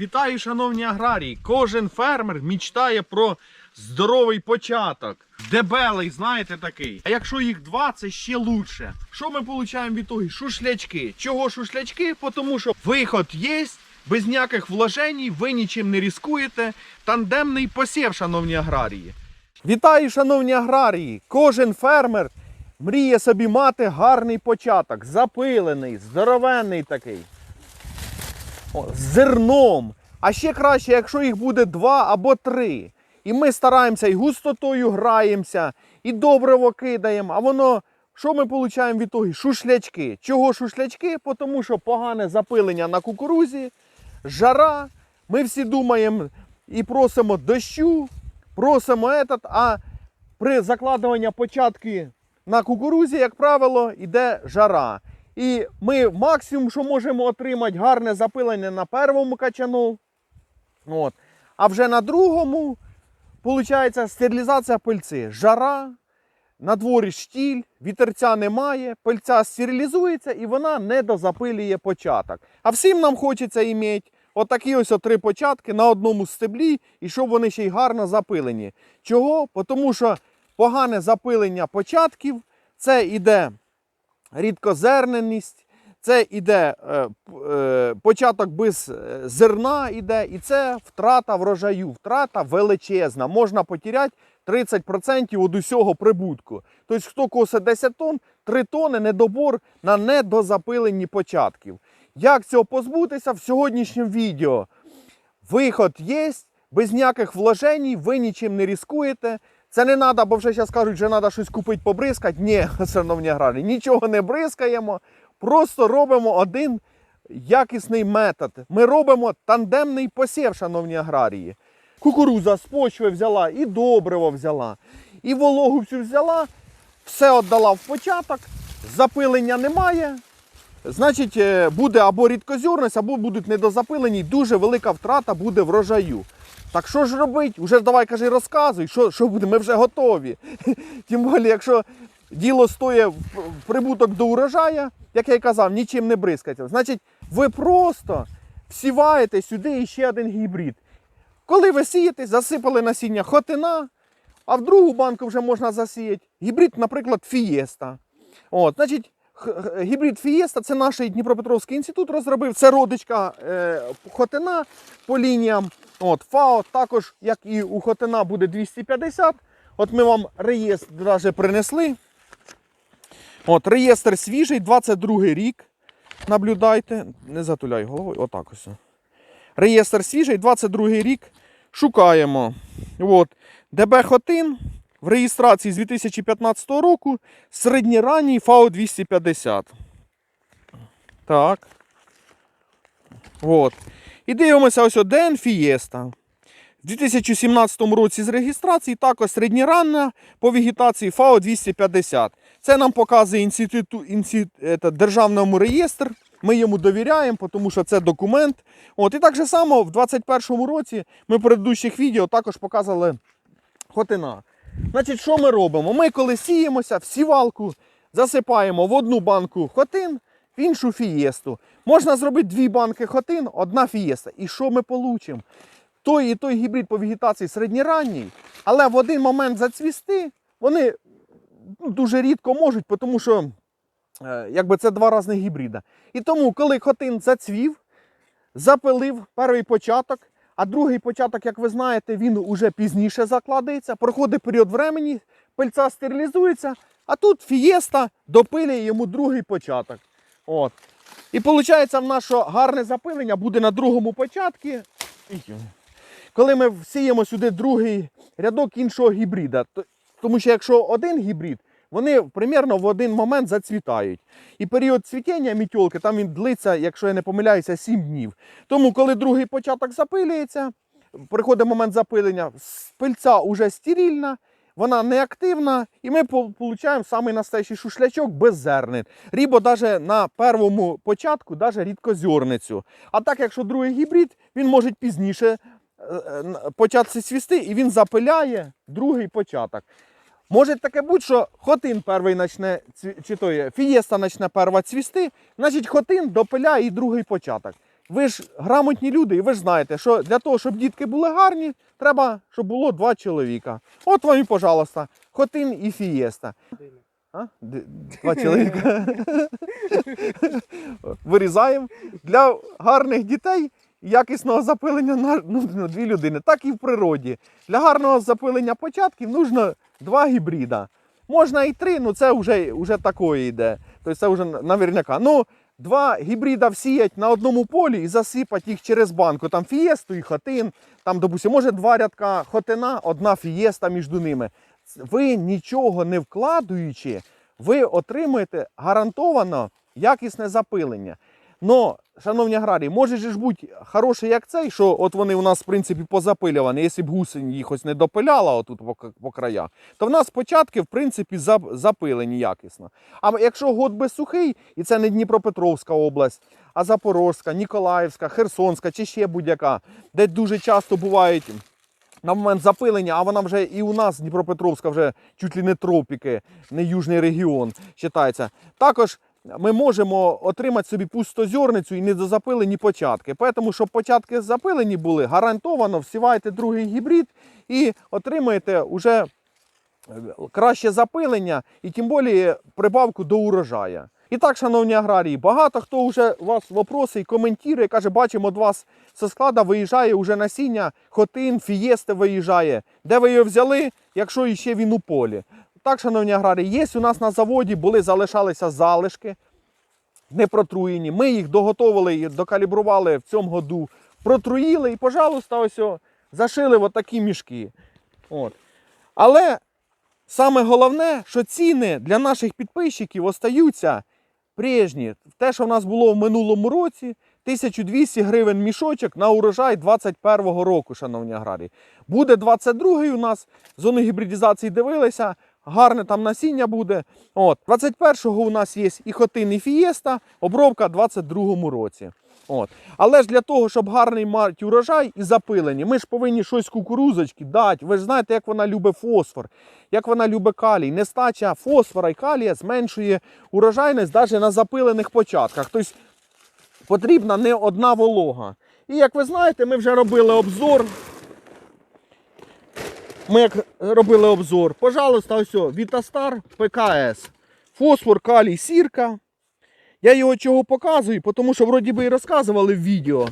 Вітаю, шановні аграрії! Кожен фермер мічтає про здоровий початок. Дебелий, знаєте такий. А якщо їх два, це ще лучше. Що ми отримуємо від того? Шушлячки. Чого шушлячки? Тому що виход є, без ніяких вложень, ви нічим не ризикуєте. Тандемний посів, шановні аграрії. Вітаю, шановні аграрії! Кожен фермер мріє собі мати гарний початок, запилений, здоровенний такий. О, з зерном. А ще краще, якщо їх буде два або три. І ми стараємося і густотою граємося, і добриво кидаємо. А воно, що ми отримуємо від того? Шушлячки. Чого шушлячки? Тому що погане запилення на кукурузі, жара. Ми всі думаємо і просимо дощу, просимо этот, а при закладуванні початки на кукурузі, як правило, йде жара. І ми максимум, що можемо отримати, гарне запилення на першому качану. От. А вже на другому, виходить, стерилізація пильці. Жара, на дворі штіль, вітерця немає, пильця стерилізується і вона не дозапилює початок. А всім нам хочеться іметь отакі ось три початки на одному стеблі, і щоб вони ще й гарно запилені. Чого? Тому що погане запилення початків це іде рідкозерненість, це іде е, е, початок без е, зерна, іде, і це втрата врожаю, втрата величезна. Можна потеряти 30% від усього прибутку. Тобто, хто косить 10 тонн, 3 тонни недобор на недозапилені початків. Як цього позбутися в сьогоднішньому відео? Виход є, без ніяких вложень, ви нічим не ризикуєте. Це не треба, бо вже зараз кажуть, що треба щось купити, побризкати. Ні, шановні аграрії, нічого не бризкаємо. Просто робимо один якісний метод. Ми робимо тандемний посів, шановні аграрії. Кукуруза з почви взяла, і добриво взяла, і вологу всю взяла, все віддала в початок, запилення немає. Значить, е, буде або рідкозірність, або будуть недозапилені, дуже велика втрата буде врожаю. Так що ж робити? Уже давай кажи, розказуй, що, що буде, ми вже готові. Тим більше, якщо діло стоїть в прибуток до урожая, як я й казав, нічим не бризкається. Значить, ви просто всіваєте сюди ще один гібрид. Коли ви сієте, засипали насіння хотина, а в другу банку вже можна засіяти. Гібрид, наприклад, фієста. От, значить, гібрид Фієста це наш Дніпропетровський інститут розробив. Це родичка е, Хотина по лініям. От, ФАО також, як і у Хотина, буде 250. От ми вам реєстр даже принесли. От, реєстр свіжий, 22 рік. Наблюдайте. Не затуляй головою. Отак ось. Реєстр свіжий, 22 рік. Шукаємо. От. ДБ Хотин в реєстрації з 2015 року. Середньоранній ФАО 250. Так. От. І дивимося ось о, ДН Фієста. В 2017 році з реєстрації також середньоранна по вегетації ФАО 250. Це нам показує інституту, інсі, ета, державному реєстр. Ми йому довіряємо, тому що це документ. От, і так же само в 2021 році ми в предыдущих відео також показували хотина. Значить, що ми робимо? Ми коли сіємося, в сівалку засипаємо в одну банку хотин, іншу фієсту. Можна зробити дві банки хотин, одна фієста. І що ми получимо? Той і той гібрид по вегетації середньоранній, але в один момент зацвісти вони ну, дуже рідко можуть, тому що е, якби це два різних гібрида. І тому, коли хотин зацвів, запилив перший початок, а другий початок, як ви знаєте, він уже пізніше закладається, проходить період времени, пильця стерилізується, а тут фієста допилює йому другий початок. От. І виходить, в нас гарне запилення буде на другому початку. Коли ми сіємо сюди другий рядок іншого гібрида. Тому що якщо один гібрид, вони примерно в один момент зацвітають. І період цвітіння мітьолки, там він длиться, якщо я не помиляюся, 7 днів. Тому, коли другий початок запилюється, приходить момент запилення, пильця вже стерильна, вона неактивна, і ми отримуємо самий настоящий шушлячок без зернин. Рібо навіть на першому початку, навіть рідкозерницю. А так, якщо другий гібрид, він може пізніше е, е, почати свісти, і він запиляє другий початок. Може таке бути, що хотин перший начне, чи то є, фієста почне перша цвісти, значить хотин допиляє і другий початок. Ви ж грамотні люди, і ви ж знаєте, що для того, щоб дітки були гарні, треба, щоб було два чоловіка. От вам і, пожалуйста, хотин і фієста. Два чоловіка. Вирізаємо. Для гарних дітей якісного запилення на ну, ну, дві людини. Так і в природі. Для гарного запилення початків нужно два гібрида. Можна і три, ну це вже, вже такої йде. Тобто це вже наверняка. Ну, два гібрида всіять на одному полі і засипати їх через банку. Там фієсту і хотин. Там, допустимо, може два рядка хотина, одна фієста між ними. Ви нічого не вкладаючи, ви отримуєте гарантовано якісне запилення. Но, шановні аграрії, може ж бути хороший як цей, що от вони у нас в принципі позапилювані. Якщо б гусень їх ось не допиляла отут по, по краях, то в нас початки в принципі запилені якісно. А якщо год без сухий, і це не Дніпропетровська область, а Запорозька, Ніколаївська, Херсонська чи ще будь-яка, де дуже часто бувають на момент запилення, а вона вже і у нас Дніпропетровська вже чуть ли не тропіки, не южний регіон вважається. Також ми можемо отримати собі пустозерницю і недозапилені початки. Тому, щоб початки запилені були, гарантовано всіваєте другий гібрид і отримаєте вже краще запилення і тим більше прибавку до урожаю. І так, шановні аграрії, багато хто вже у вас вопроси і коментує, каже, бачимо, від вас зі склада виїжджає вже насіння, хотин, фієсти виїжджає. Де ви його взяли, якщо іще він у полі? Так, шановні аграрії, є у нас на заводі, були, залишалися залишки, не протруєні. Ми їх доготовили і докалібрували в цьому году, протруїли і, пожалуйста, ось о, зашили в такі мішки. От. Але саме головне, що ціни для наших підписчиків остаються прежні. Те, що в нас було в минулому році, 1200 гривень мішочок на урожай 21-го року, шановні аграрії. Буде 22-й у нас, зону гібридизації дивилися, гарне там насіння буде. От, 21-го у нас є і хотин, і фієста, обробка в 22-му році. От. Але ж для того, щоб гарний мати урожай і запилені, ми ж повинні щось кукурузочки дати. Ви ж знаєте, як вона любить фосфор, як вона любить калій. Нестача фосфора і калія зменшує урожайність навіть на запилених початках. Тобто потрібна не одна волога. І як ви знаєте, ми вже робили обзор. Ми як робили обзор, пожалуйста, ось Вітастар ПКС. Фосфор, калій, сірка. Я його чого показую, тому що вроді би і розказували в відео.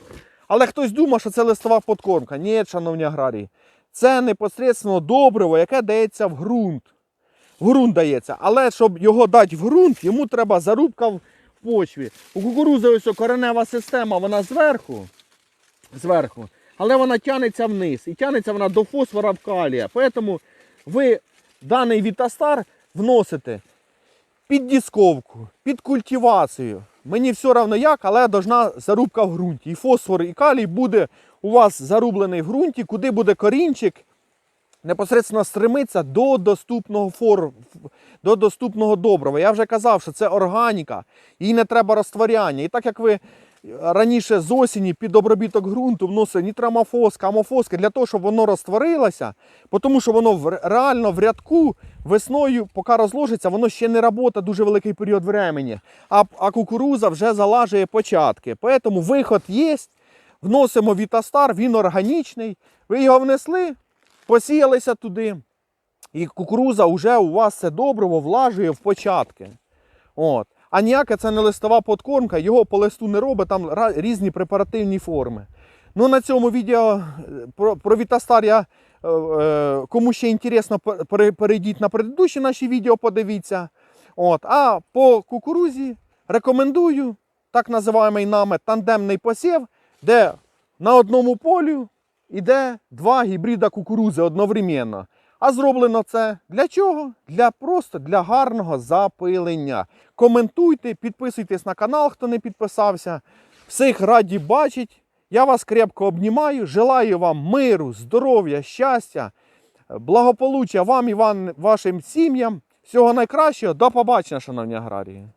Але хтось думає, що це листова подкормка. Ні, шановні аграрії. Це непосередньо добриво, яке дається в ґрунт. В ґрунт дається. Але щоб його дати в ґрунт, йому треба зарубка в почві. У кукурузи ось коренева система, вона зверху. Зверху. Але вона тягнеться вниз. І тягнеться вона до фосфора в калія. Тому ви даний вітастар вносите під дісковку, під культивацію. Мені все одно як, але должна зарубка в ґрунті. І фосфор, і калій буде у вас зарублений в ґрунті, куди буде корінчик непосередньо стремиться до доступного фор, до доступного добрива. Я вже казав, що це органіка, їй не треба розтворяння. І так як ви раніше з осені під обробіток ґрунту вносили нітрамофоска, амофоска для того, щоб воно розтворилося, тому що воно реально в рядку весною, поки розложиться, воно ще не працює дуже великий період времени. А, а кукуруза вже залажує початки. Тому виход є. Вносимо Вітастар, він органічний. Ви його внесли, посіялися туди. І кукуруза вже у вас це добриво влажує в початки. От. А ніяка це не листова подкормка, його по листу не робить, там різні препаративні форми. Ну, на цьому відео е, про, про Вітастар я, е, е, кому ще інтересно, перейдіть на предыдущі наші відео, подивіться. От. А по кукурузі рекомендую так називаємий нами тандемний посів, де на одному полі йде два гібрида кукурузи одновременно. А зроблено це для чого? Для просто для гарного запилення. Коментуйте, підписуйтесь на канал, хто не підписався. Всіх раді бачить. Я вас крепко обнімаю. Желаю вам миру, здоров'я, щастя, благополуччя вам і вам, вашим сім'ям. Всього найкращого. До побачення, шановні аграрії.